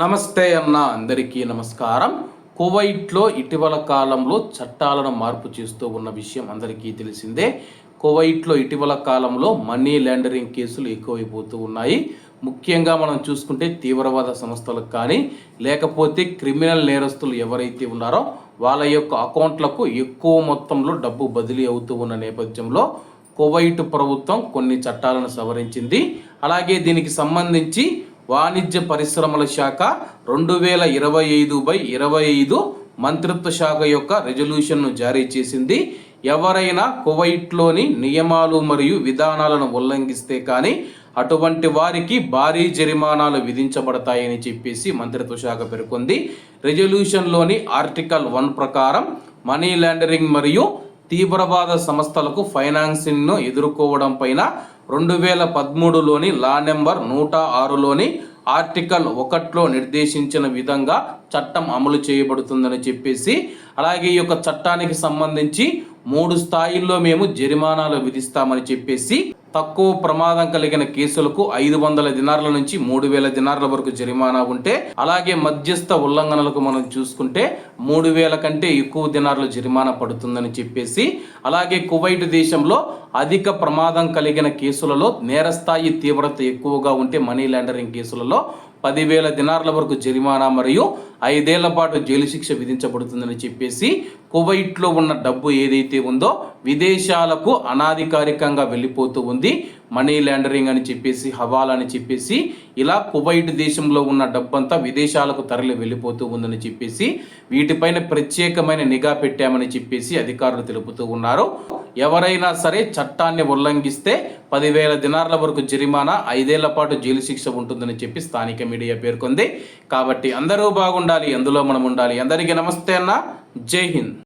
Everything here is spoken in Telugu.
నమస్తే అన్న అందరికీ నమస్కారం. కువైట్లో ఇటీవల కాలంలో చట్టాలను మార్పు చేస్తూ ఉన్న విషయం అందరికీ తెలిసిందే. కువైట్లో ఇటీవల కాలంలో మనీ లాండరింగ్ కేసులు ఎక్కువైపోతూ ఉన్నాయి. ముఖ్యంగా మనం చూసుకుంటే తీవ్రవాద సంస్థలకు కానీ లేకపోతే క్రిమినల్ నేరస్తులు ఎవరైతే ఉన్నారో వాళ్ళ యొక్క అకౌంట్లకు ఎక్కువ మొత్తంలో డబ్బు బదిలీ అవుతూ ఉన్న నేపథ్యంలో కువైట్ ప్రభుత్వం కొన్ని చట్టాలను సవరించింది. అలాగే దీనికి సంబంధించి వాణిజ్య పరిశ్రమల శాఖ రెండు వేల ఇరవై ఐదు బై ఇరవై ఐదు మంత్రిత్వ శాఖ యొక్క రెజల్యూషన్ను జారీ చేసింది. ఎవరైనా కువైట్లోని నియమాలు మరియు విధానాలను ఉల్లంఘిస్తే కానీ అటువంటి వారికి భారీ జరిమానాలు విధించబడతాయని చెప్పేసి మంత్రిత్వ శాఖ పేర్కొంది. రెజల్యూషన్లోని ఆర్టికల్ వన్ ప్రకారం మనీ లాండరింగ్ మరియు తీవ్రవాద సంస్థలకు ఫైనాన్సింగ్ను ఎదుర్కోవడం పైన రెండు వేల పదమూడులోని లా నెంబర్ నూట ఆరులోని ఆర్టికల్ ఒకటిలో నిర్దేశించిన విధంగా చట్టం అమలు చేయబడుతుందని చెప్పేసి అలాగే ఈ యొక్క చట్టానికి సంబంధించి మూడు స్థాయిల్లో మేము జరిమానాలు విధిస్తామని చెప్పేసి తక్కువ ప్రమాదం కలిగిన కేసులకు ఐదు వందల దినార్ల నుంచి మూడు వేల దినార్ల వరకు జరిమానా ఉంటే అలాగే మధ్యస్థ ఉల్లంఘనలకు మనం చూసుకుంటే మూడు వేల కంటే ఎక్కువ దినార్లు జరిమానా పడుతుందని చెప్పేసి అలాగే కువైట్ దేశంలో అధిక ప్రమాదం కలిగిన కేసులలో నేరస్థాయి తీవ్రత ఎక్కువగా ఉంటే మనీ లాండరింగ్ కేసులలో పదివేల దినార్ల వరకు జరిమానా మరియు ఐదేళ్ళ పాటు జైలు శిక్ష విధించబడుతుందని చెప్పేసి కువైట్లో ఉన్న డబ్బు ఏదైతే ఉందో విదేశాలకు అనాధికారికంగా వెళ్ళిపోతూ ఉంది. మనీ లాండరింగ్ అని చెప్పేసి హవాలా అని చెప్పేసి ఇలా కువైట్ దేశంలో ఉన్న డబ్బంతా విదేశాలకు తరలి వెళ్ళిపోతూ ఉందని చెప్పేసి వీటిపైన ప్రత్యేకమైన నిఘా పెట్టామని చెప్పేసి అధికారులు తెలుపుతూ ఉన్నారు. ఎవరైనా సరే చట్టాన్ని ఉల్లంఘిస్తే పదివేల దినార్ల వరకు జరిమానా ఐదేళ్ళ పాటు జైలు శిక్ష ఉంటుందని చెప్పి స్థానిక మీడియా పేర్కొంది. కాబట్టి అందరూ బాగుండాలి అందులో మనం ఉండాలి. అందరికీ నమస్తే అన్న. జై హింద్.